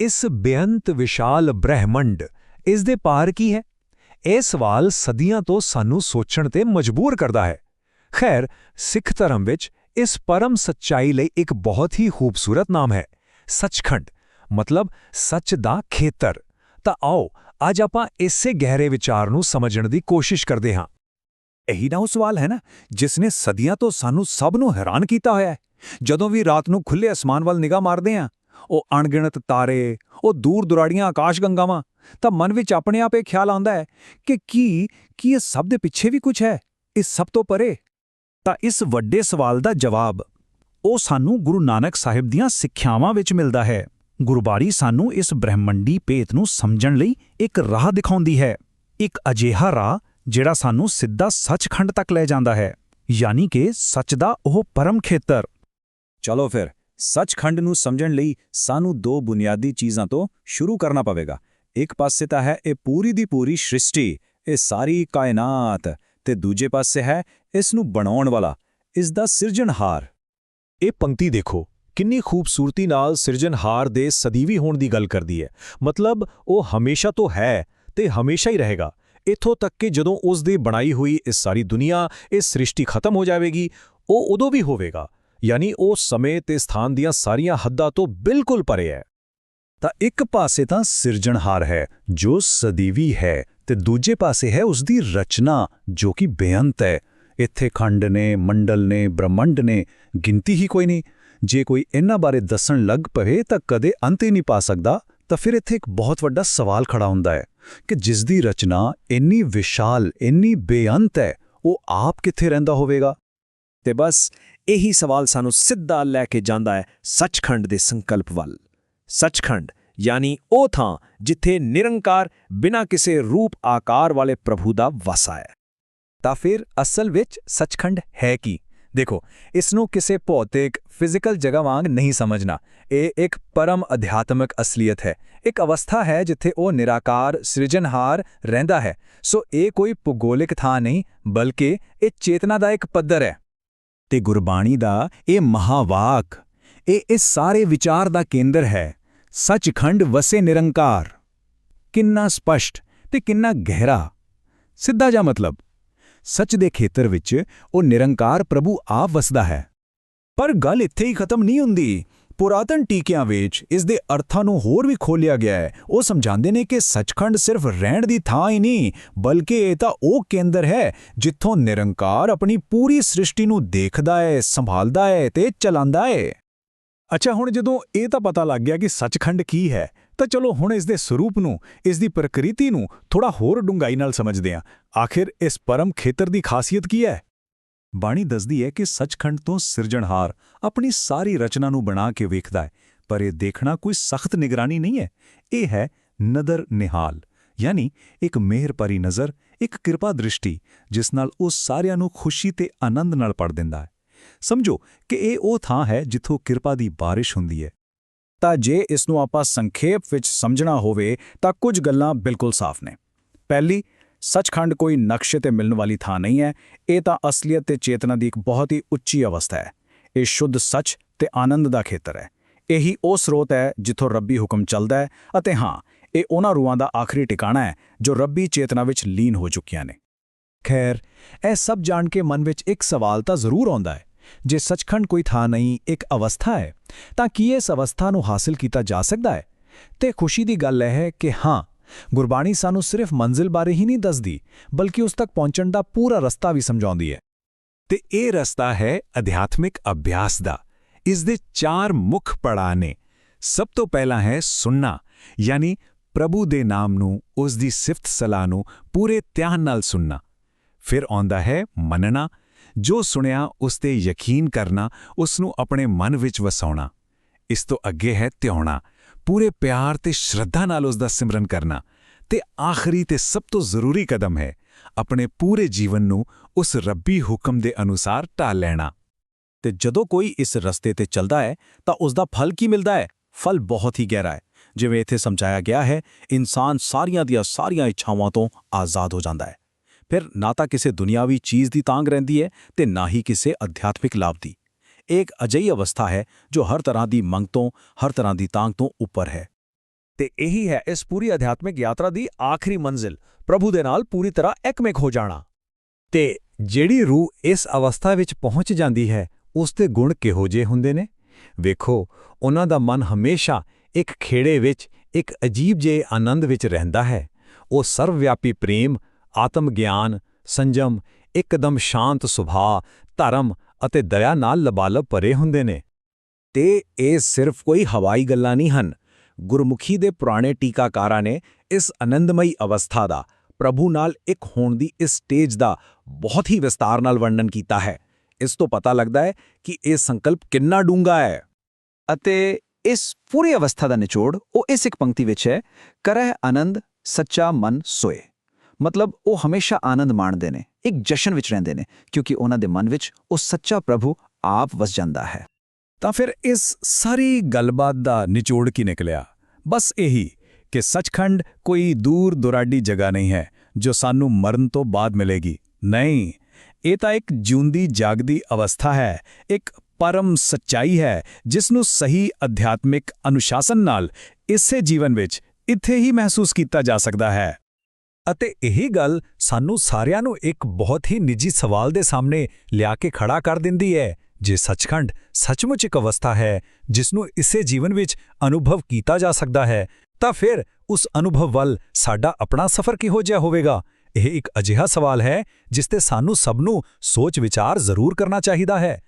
ਇਸ ਬੇਅੰਤ ਵਿਸ਼ਾਲ ਬ੍ਰਹਿਮੰਡ ਇਸ ਦੇ ਪਾਰ ਕੀ ਹੈ? ਇਹ ਸਵਾਲ ਸਦੀਆਂ ਤੋਂ ਸਾਨੂੰ ਸੋਚਣ ਤੇ ਮਜਬੂਰ ਕਰਦਾ ਹੈ। ਖੈਰ, ਸਿੱਖ ਧਰਮ ਵਿੱਚ ਇਸ ਪਰਮ ਸੱਚਾਈ ਲਈ ਇੱਕ ਬਹੁਤ ਹੀ ਖੂਬਸੂਰਤ ਨਾਮ ਹੈ, ਸੱਚਖੰਡ। ਮਤਲਬ ਸੱਚ ਦਾ ਖੇਤਰ। ਤਾਂ ਆਓ, ਅੱਜ ਆਪਾਂ ਇਸੇ ਗਹਿਰੇ ਵਿਚਾਰ ਨੂੰ ਸਮਝਣ ਦੀ ਕੋਸ਼ਿਸ਼ ਕਰਦੇ ਹਾਂ। ਇਹੀ ਨਾ ਉਹ ਸਵਾਲ ਹੈ ਨਾ, ਜਿਸ ਨੇ ਸਦੀਆਂ ਤੋਂ ਸਾਨੂੰ ਸਭ ਨੂੰ ਹੈਰਾਨ ਕੀਤਾ ਹੋਇਆ ਹੈ। ਜਦੋਂ ਵੀ ਰਾਤ ਨੂੰ ਖੁੱਲੇ ਅਸਮਾਨ ਵੱਲ ਨਿਗਾਹ ਮਾਰਦੇ ਹਾਂ ਉਹ ਅਣਗਿਣਤ ਤਾਰੇ, ਉਹ ਦੂਰ ਦੁਰਾੜੀਆਂ ਆਕਾਸ਼ ਗੰਗਾਵਾਂ ਤਾਂ ਮਨ ਵਿੱਚ ਆਪਣੇ ਆਪ ਇਹ ਖਿਆਲ ਆਉਂਦਾ ਹੈ ਕਿ ਕੀ ਕੀ ਇਹ ਸਭ ਦੇ ਪਿੱਛੇ ਵੀ ਕੁਝ ਹੈ? ਇਸ ਸਭ ਤੋਂ ਪਰੇ? ਤਾਂ ਇਸ ਵੱਡੇ ਸਵਾਲ ਦਾ ਜਵਾਬ ਉਹ ਸਾਨੂੰ ਗੁਰੂ ਨਾਨਕ ਸਾਹਿਬ ਦੀਆਂ ਸਿੱਖਿਆਵਾਂ ਵਿੱਚ ਮਿਲਦਾ ਹੈ। ਗੁਰਬਾਣੀ ਸਾਨੂੰ ਇਸ ਬ੍ਰਹਿਮੰਡੀ ਭੇਤ ਨੂੰ ਸਮਝਣ ਲਈ ਇੱਕ ਰਾਹ ਦਿਖਾਉਂਦੀ ਹੈ। ਇੱਕ ਅਜਿਹਾ ਰਾਹ ਜਿਹੜਾ ਸਾਨੂੰ ਸਿੱਧਾ ਸੱਚਖੰਡ ਤੱਕ ਲੈ ਜਾਂਦਾ ਹੈ, ਯਾਨੀ ਕਿ ਸੱਚ ਦਾ ਉਹ ਪਰਮ ਖੇਤਰ। ਚਲੋ ਫਿਰ ਸੱਚਖੰਡ ਨੂੰ ਸਮਝਣ ਲਈ ਸਾਨੂੰ ਦੋ ਬੁਨਿਆਦੀ ਚੀਜ਼ਾਂ ਤੋਂ ਸ਼ੁਰੂ ਕਰਨਾ ਪਵੇਗਾ। ਇੱਕ ਪਾਸੇ ਤਾਂ ਹੈ ਇਹ ਪੂਰੀ ਦੀ ਪੂਰੀ ਸ੍ਰਿਸ਼ਟੀ, ਇਹ ਸਾਰੀ ਕਾਇਨਾਤ ਤੇ ਦੂਜੇ ਪਾਸੇ ਹੈ ਇਸ ਨੂੰ ਬਣਾਉਣ ਵਾਲਾ, ਇਸ ਦਾ ਸਿਰਜਣਹਾਰ। ਇਹ ਪੰਕਤੀ ਦੇਖੋ, ਕਿੰਨੀ ਖੂਬਸੂਰਤੀ ਨਾਲ ਸਿਰਜਣਹਾਰ ਦੇ ਸਦੀਵੀ ਹੋਣ ਦੀ ਗੱਲ ਕਰਦੀ ਹੈ। ਮਤਲਬ ਉਹ ਹਮੇਸ਼ਾ ਤੋਂ ਹੈ ਤੇ ਹਮੇਸ਼ਾ ਹੀ ਰਹੇਗਾ। ਇੱਥੋਂ ਤੱਕ ਕਿ ਜਦੋਂ ਉਸ ਦੀ ਬਣਾਈ ਹੋਈ ਇਸ ਸਾਰੀ ਦੁਨੀਆ, ਇਹ ਸ੍ਰਿਸ਼ਟੀ ਖਤਮ ਹੋ ਜਾਵੇਗੀ, ਉਹ ਉਦੋਂ ਵੀ ਹੋਵੇਗਾ। ਯਾਨੀ ਉਹ ਸਮੇਂ ਤੇ ਸਥਾਨ ਦੀਆਂ ਸਾਰੀਆਂ ਹੱਦਾਂ ਤੋਂ ਬਿਲਕੁਲ ਪਰੇ ਹੈ। ਤਾਂ ਇੱਕ ਪਾਸੇ ਤਾਂ ਸਿਰਜਣਹਾਰ ਹੈ, ਜੋ ਸਦੀਵੀ ਹੈ, ਤੇ ਦੂਜੇ ਪਾਸੇ ਹੈ ਉਸ ਦੀ ਰਚਨਾ, ਜੋ ਕਿ ਬੇਅੰਤ ਹੈ। ਇੱਥੇ ਖੰਡ ਨੇ, ਮੰਡਲ ਨੇ, ਬ੍ਰਹਮੰਡ ਨੇ, ਗਿਣਤੀ ਹੀ ਕੋਈ ਨਹੀਂ। ਜੇ ਕੋਈ ਇਹਨਾਂ ਬਾਰੇ ਦੱਸਣ ਲੱਗ ਪਵੇ ਤਾਂ ਕਦੇ ਅੰਤ ਹੀ ਨਹੀਂ ਪਾ ਸਕਦਾ। ਤਾਂ ਫਿਰ ਇੱਥੇ ਇੱਕ ਬਹੁਤ ਵੱਡਾ ਸਵਾਲ ਖੜਾ ਹੁੰਦਾ ਹੈ ਕਿ ਜਿਸ ਦੀ ਰਚਨਾ ਇੰਨੀ ਵਿਸ਼ਾਲ, ਇੰਨੀ ਬੇਅੰਤ ਹੈ, ਉਹ ਆਪ ਕਿੱਥੇ ਰਹਿੰਦਾ ਹੋਵੇਗਾ? ਤੇ ਬਸ ਇਹੀ ਸਵਾਲ ਸਾਨੂੰ ਸਿੱਧਾ ਲੈ ਕੇ ਜਾਂਦਾ ਹੈ ਸੱਚਖੰਡ ਦੇ ਸੰਕਲਪ ਵੱਲ। ਸੱਚਖੰਡ ਯਾਨੀ ਉਹ ਥਾਂ ਜਿੱਥੇ ਨਿਰੰਕਾਰ ਬਿਨਾਂ ਕਿਸੇ ਰੂਪ ਆਕਾਰ ਵਾਲੇ ਪ੍ਰਭੂ ਦਾ ਵਸਾ ਹੈ। ਤਾਂ ਫਿਰ ਅਸਲ ਵਿੱਚ ਸੱਚਖੰਡ ਹੈ ਕੀ? ਦੇਖੋ ਇਸ ਨੂੰ ਕਿਸੇ ਭੌਤਿਕ, ਫਿਜ਼ੀਕਲ ਜਗ੍ਹਾ ਵਾਂਗ ਨਹੀਂ ਸਮਝਣਾ। ਇਹ ਇੱਕ ਪਰਮ ਅਧਿਆਤਮਿਕ ਅਸਲੀਅਤ ਹੈ। ਇੱਕ ਅਵਸਥਾ ਹੈ ਜਿੱਥੇ ਉਹ ਨਿਰਾਕਾਰ, ਸਿਰਜਣਹਾਰ ਰਹਿੰਦਾ ਹੈ। ਸੋ ਇਹ ਕੋਈ ਭੂਗੋਲਿਕ ਥਾਂ ਨਹੀਂ, ਬਲਕਿ ਇਹ ਚੇਤਨਾ ਦਾ ਇੱਕ ਪੱਧਰ ਹੈ। ਤੇ ਗੁਰਬਾਣੀ ਦਾ ਇਹ ਮਹਾਵਾਕ, ਇਹ ਇਸ ਸਾਰੇ ਵਿਚਾਰ ਦਾ ਕੇਂਦਰ ਹੈ। ਸੱਚਖੰਡ ਵਸੇ ਨਿਰੰਕਾਰ। ਕਿੰਨਾ ਸਪਸ਼ਟ ਤੇ ਕਿੰਨਾ ਗਹਿਰਾ। ਸਿੱਧਾ ਜਾ ਮਤਲਬ, ਸੱਚ ਦੇ ਖੇਤਰ ਵਿੱਚ ਉਹ ਨਿਰੰਕਾਰ ਪ੍ਰਭੂ ਆਪ ਵਸਦਾ ਹੈ। ਪਰ ਗੱਲ ਇੱਥੇ ਹੀ ਖਤਮ ਨਹੀਂ ਹੁੰਦੀ। ਪੁਰਾਤਨ ਟੀਕਿਆਂ ਵਿੱਚ ਇਸ ਦੇ ਅਰਥਾਂ ਨੂੰ ਹੋਰ ਵੀ ਖੋਲਿਆ ਗਿਆ ਹੈ। ਉਹ ਸਮਝਾਉਂਦੇ ਨੇ ਕਿ ਸੱਚਖੰਡ ਸਿਰਫ ਰਹਿਣ ਦੀ ਥਾਂ ਹੀ ਨਹੀਂ, ਬਲਕਿ ਇਹ ਤਾਂ ਉਹ ਕੇਂਦਰ ਹੈ ਜਿੱਥੋਂ ਨਿਰੰਕਾਰ ਆਪਣੀ ਪੂਰੀ ਸ੍ਰਿਸ਼ਟੀ ਨੂੰ ਦੇਖਦਾ ਹੈ, ਸੰਭਾਲਦਾ ਹੈ ਤੇ ਚਲਾਉਂਦਾ ਹੈ। ਅੱਛਾ, ਹੁਣ ਜਦੋਂ ਇਹ ਤਾਂ ਪਤਾ ਲੱਗ ਗਿਆ ਕਿ ਸੱਚਖੰਡ ਕੀ ਹੈ, ਤਾਂ ਚਲੋ ਹੁਣ ਇਸ ਦੇ ਸਰੂਪ ਨੂੰ ਇਸ ਦੀ ਪ੍ਰਕਿਰਤੀ ਨੂੰ ਥੋੜਾ ਹੋਰ ਡੂੰਘਾਈ ਨਾਲ ਸਮਝਦੇ ਹਾਂ। ਆਖਿਰ ਇਸ ਪਰਮ ਖੇਤਰ ਦੀ ਖਾਸੀਅਤ ਕੀ ਹੈ? ਬਾਣੀ ਦੱਸਦੀ ਹੈ ਕਿ ਸੱਚਖੰਡ ਤੋਂ ਸਿਰਜਣਹਾਰ ਆਪਣੀ ਸਾਰੀ ਰਚਨਾ ਨੂੰ ਬਣਾ ਕੇ ਵੇਖਦਾ ਹੈ, ਪਰ ਇਹ ਦੇਖਣਾ ਕੋਈ ਸਖਤ ਨਿਗਰਾਨੀ ਨਹੀਂ ਹੈ। ਇਹ ਹੈ ਨਦਰ ਨਿਹਾਲ, ਯਾਨੀ ਇੱਕ ਮਿਹਰ ਭਰੀ ਨਜ਼ਰ, ਇੱਕ ਕਿਰਪਾ ਦ੍ਰਿਸ਼ਟੀ, ਜਿਸ ਨਾਲ ਉਹ ਸਾਰਿਆਂ ਨੂੰ ਖੁਸ਼ੀ ਤੇ ਆਨੰਦ ਨਾਲ ਪੜ ਦਿੰਦਾ ਹੈ। ਸਮਝੋ ਕਿ ਇਹ ਉਹ ਥਾਂ ਹੈ ਜਿੱਥੋਂ ਕਿਰਪਾ ਦੀ ਬਾਰਿਸ਼ ਹੁੰਦੀ ਹੈ। ਤਾਂ ਜੇ ਇਸ ਨੂੰ ਆਪਾਂ ਸੰਖੇਪ ਵਿੱਚ ਸਮਝਣਾ ਹੋਵੇ ਤਾਂ ਕੁਝ ਗੱਲਾਂ ਬਿਲਕੁਲ ਸਾਫ਼ ਨੇ। ਪਹਿਲੀ ਸੱਚਖੰਡ ਕੋਈ ਨਕਸ਼ੇ ਤੇ ਮਿਲਣ ਵਾਲੀ ਥਾਂ ਨਹੀਂ ਹੈ। ਇਹ ਤਾਂ ਅਸਲੀਅਤ ਤੇ ਚੇਤਨਾ ਦੀ ਇੱਕ ਬਹੁਤ ਹੀ ਉੱਚੀ ਅਵਸਥਾ ਹੈ। ਇਹ ਸ਼ੁੱਧ ਸੱਚ ਤੇ ਆਨੰਦ ਦਾ ਖੇਤਰ ਹੈ। ਇਹੀ ਉਹ ਸਰੋਤ ਹੈ ਜਿੱਥੋਂ ਰੱਬੀ ਹੁਕਮ ਚੱਲਦਾ ਹੈ ਅਤੇ ਹਾਂ, ਇਹ ਉਹਨਾਂ ਰੂਹਾਂ ਦਾ ਆਖਰੀ ਟਿਕਾਣਾ ਹੈ ਜੋ ਰੱਬੀ ਚੇਤਨਾ ਵਿੱਚ ਲੀਨ ਹੋ ਚੁੱਕੀਆਂ ਨੇ। ਖੈਰ, ਇਹ ਸਭ ਜਾਣ ਕੇ ਮਨ ਵਿੱਚ ਇੱਕ ਸਵਾਲ ਤਾਂ ਜ਼ਰੂਰ ਆਉਂਦਾ ਹੈ, ਜੇ ਸੱਚਖੰਡ ਕੋਈ ਥਾਂ ਨਹੀਂ ਇੱਕ ਅਵਸਥਾ ਹੈ, ਤਾਂ ਕੀ ਇਸ ਅਵਸਥਾ ਨੂੰ ਹਾਸਲ ਕੀਤਾ ਜਾ ਸਕਦਾ ਹੈ? ਤੇ ਖੁਸ਼ੀ ਦੀ ਗੱਲ ਇਹ ਹੈ ਕਿ ਹਾਂ ਗੁਰਬਾਣੀ ਸਾਨੂੰ ਸਿਰਫ ਮੰਜ਼ਿਲ ਬਾਰੇ ਹੀ ਨਹੀਂ ਦੱਸਦੀ, ਬਲਕਿ ਉਸ ਤੱਕ ਪਹੁੰਚਣ ਦਾ ਪੂਰਾ ਰਸਤਾ ਵੀ ਸਮਝਾਉਂਦੀ ਹੈ। ਤੇ ਇਹ ਰਸਤਾ ਹੈ ਅਧਿਆਤਮਿਕ ਅਭਿਆਸ ਦਾ। ਇਸ ਦੇ ਚਾਰ ਮੁੱਖ ਪੜਾਅ ਨੇ। ਸਭ ਤੋਂ ਪਹਿਲਾ ਹੈ ਸੁਣਨਾ ਯਾਨੀ ਪ੍ਰਭੂ ਦੇ ਨਾਮ ਨੂੰ, ਉਸ ਦੀ ਸਿਫਤ ਸਲਾਹ ਨੂੰ ਪੂਰੇ ਧਿਆਨ ਨਾਲ ਸੁਣਨਾ ਫਿਰ ਆਉਂਦਾ ਹੈ ਮੰਨਣਾ, ਜੋ ਸੁਣਿਆ ਉਸ ਤੇ ਯਕੀਨ ਕਰਨਾ, ਉਸ ਨੂੰ ਆਪਣੇ ਮਨ ਵਿੱਚ ਵਸਾਉਣਾ। ਇਸ ਤੋਂ ਅੱਗੇ ਹੈ ਧਿਆਉਣਾ। ਪੂਰੇ ਪਿਆਰ ਤੇ ਸ਼ਰਧਾ ਨਾਲ ਉਸ ਦਾ ਸਿਮਰਨ ਕਰਨਾ ਤੇ ਆਖਰੀ ਤੇ ਸਭ ਤੋਂ ਜ਼ਰੂਰੀ ਕਦਮ ਹੈ ਆਪਣੇ ਪੂਰੇ ਜੀਵਨ ਨੂੰ ਉਸ ਰੱਬੀ ਹੁਕਮ ਦੇ ਅਨੁਸਾਰ ਢਾਲ ਲੈਣਾ। ਤੇ ਜਦੋਂ ਕੋਈ ਇਸ ਰਸਤੇ ਤੇ ਚੱਲਦਾ ਹੈ, ਤਾਂ ਉਸ ਦਾ ਫਲ ਕੀ ਮਿਲਦਾ ਹੈ? ਫਲ ਬਹੁਤ ਹੀ ਗਹਿਰਾ ਹੈ। ਜਿਵੇਂ ਇੱਥੇ ਸਮਝਾਇਆ ਗਿਆ ਹੈ, ਇਨਸਾਨ ਸਾਰੀਆਂ ਦੀਆਂ ਸਾਰੀਆਂ ਇੱਛਾਵਾਂ ਤੋਂ ਆਜ਼ਾਦ ਹੋ ਜਾਂਦਾ ਹੈ। ਫਿਰ ਨਾ ਤਾਂ ਕਿਸੇ ਦੁਨਿਆਵੀ ਚੀਜ਼ ਦੀ ਤਾਂਗ ਰਹਿੰਦੀ ਹੈ ਤੇ ਨਾ ਹੀ ਕਿਸੇ ਅਧਿਆਤਮਿਕ ਲਾਭ ਦੀ। ਇਹ ਇੱਕ ਅਜਿਹੀ ਅਵਸਥਾ ਹੈ ਜੋ ਹਰ ਤਰ੍ਹਾਂ ਦੀ ਮੰਗ ਤੋਂ ਹਰ ਤਰ੍ਹਾਂ ਦੀ ਤਾਂਗ ਤੋਂ ਉੱਪਰ ਹੈ ਤੇ ਇਹੀ ਹੈ ਇਸ ਪੂਰੀ ਅਧਿਆਤਮਿਕ ਯਾਤਰਾ ਦੀ ਆਖਰੀ ਮੰਜ਼ਿਲ ਪ੍ਰਭੂ ਦੇ ਨਾਲ ਪੂਰੀ ਤਰ੍ਹਾਂ ਇੱਕਮਿਕ ਹੋ ਜਾਣਾ ਤੇ ਜਿਹੜੀ ਰੂਹ ਇਸ ਅਵਸਥਾ ਵਿੱਚ ਪਹੁੰਚ ਜਾਂਦੀ ਹੈ ਉਸ ਦੇ ਗੁਣ ਕਿਹੋ ਜਿਹੇ ਹੁੰਦੇ ਨੇ ਵੇਖੋ ਉਹਨਾਂ ਦਾ ਮਨ ਹਮੇਸ਼ਾ ਇੱਕ ਖੇੜੇ ਵਿੱਚ ਇੱਕ ਅਜੀਬ ਜਿਹੇ ਆਨੰਦ ਵਿੱਚ ਰਹਿੰਦਾ ਹੈ ਉਹ ਸਰਵਵਿਆਪੀ ਪ੍ਰੇਮ ਆਤਮ ਗਿਆਨ ਸੰਜਮ ਇੱਕਦਮ ਸ਼ਾਂਤ ਸੁਭਾਅ ਧਰਮ ਅਤੇ ਦਇਆ ਨਾਲ ਲਬਾਲਬ ਭਰੇ ਹੁੰਦੇ ਨੇ। ਤੇ ਇਹ ਸਿਰਫ ਕੋਈ ਹਵਾਈ ਗੱਲਾਂ ਨਹੀਂ ਹਨ। ਗੁਰਮੁਖੀ ਦੇ ਪੁਰਾਣੇ ਟੀਕਾਕਾਰਾਂ ਨੇ ਇਸ ਆਨੰਦਮਈ ਅਵਸਥਾ ਦਾ, ਪ੍ਰਭੂ ਨਾਲ ਇੱਕ ਹੋਣ ਦੀ ਇਸ ਸਟੇਜ ਦਾ ਬਹੁਤ ਹੀ ਵਿਸਤਾਰ ਨਾਲ ਵਰਣਨ ਕੀਤਾ ਹੈ। ਇਸ ਤੋਂ ਪਤਾ ਲੱਗਦਾ ਹੈ ਕਿ ਇਹ ਸੰਕਲਪ ਕਿੰਨਾ ਡੂੰਘਾ ਹੈ। ਅਤੇ ਇਸ ਪੂਰੀ ਅਵਸਥਾ ਦਾ ਨਿਚੋੜ ਉਹ ਇਸ ਇੱਕ ਪੰਕਤੀ ਵਿੱਚ ਹੈ, ਕਰਹਿ ਆਨੰਦ ਸੱਚਾ ਮਨ ਸੋਏ। ਮਤਲਬ ਉਹ ਹਮੇਸ਼ਾ ਆਨੰਦ ਮਾਣਦੇ ਨੇ, ਇੱਕ ਜਸ਼ਨ ਵਿੱਚ ਰਹਿੰਦੇ ਨੇ, ਕਿਉਂਕਿ ਉਹਨਾਂ ਦੇ ਮਨ ਵਿੱਚ ਉਹ ਸੱਚਾ ਪ੍ਰਭੂ ਆਪ ਵਸ ਜਾਂਦਾ ਹੈ। ਤਾਂ ਫਿਰ ਇਸ ਸਾਰੀ ਗੱਲਬਾਤ ਦਾ ਨਿਚੋੜ ਕੀ ਨਿਕਲਿਆ? ਬਸ ਇਹੀ ਕਿ ਸੱਚਖੰਡ ਕੋਈ ਦੂਰ ਦੁਰਾਡੀ ਜਗ੍ਹਾ ਨਹੀਂ ਹੈ, ਜੋ ਸਾਨੂੰ ਮਰਨ ਤੋਂ ਬਾਅਦ ਮਿਲੇਗੀ। ਨਹੀਂ, ਇਹ ਤਾਂ ਇੱਕ ਜਿਉਂਦੀ ਜਾਗਦੀ ਅਵਸਥਾ ਹੈ, ਇੱਕ ਪਰਮ ਸੱਚਾਈ ਹੈ ਜਿਸ ਨੂੰ ਸਹੀ ਅਧਿਆਤਮਿਕ ਅਨੁਸ਼ਾਸਨ ਨਾਲ ਇਸੇ ਜੀਵਨ ਵਿੱਚ ਇੱਥੇ ਹੀ ਮਹਿਸੂਸ ਕੀਤਾ ਜਾ ਸਕਦਾ ਹੈ। ਅਤੇ ਇਹੀ ਗੱਲ ਸਾਨੂੰ ਸਾਰਿਆਂ ਨੂੰ ਇੱਕ ਬਹੁਤ ਹੀ ਨਿੱਜੀ ਸਵਾਲ ਦੇ ਸਾਹਮਣੇ ਲਿਆ ਕੇ ਖੜਾ ਕਰ ਦਿੰਦੀ ਹੈ, ਜੇ ਸੱਚਖੰਡ ਸੱਚਮੁੱਚ ਇੱਕ ਅਵਸਥਾ ਹੈ ਜਿਸ ਨੂੰ ਇਸੇ ਜੀਵਨ ਵਿੱਚ ਅਨੁਭਵ ਕੀਤਾ ਜਾ ਸਕਦਾ ਹੈ, ਤਾਂ ਫਿਰ ਉਸ ਅਨੁਭਵ ਵੱਲ ਸਾਡਾ ਆਪਣਾ ਸਫ਼ਰ ਕਿਹੋ ਜਿਹਾ ਹੋਵੇਗਾ? ਇਹ ਇੱਕ ਅਜਿਹਾ ਸਵਾਲ ਹੈ ਜਿਸ ਤੇ ਸਾਨੂੰ ਸਭ ਨੂੰ ਸੋਚ ਵਿਚਾਰ ਜ਼ਰੂਰ ਕਰਨਾ ਚਾਹੀਦਾ ਹੈ।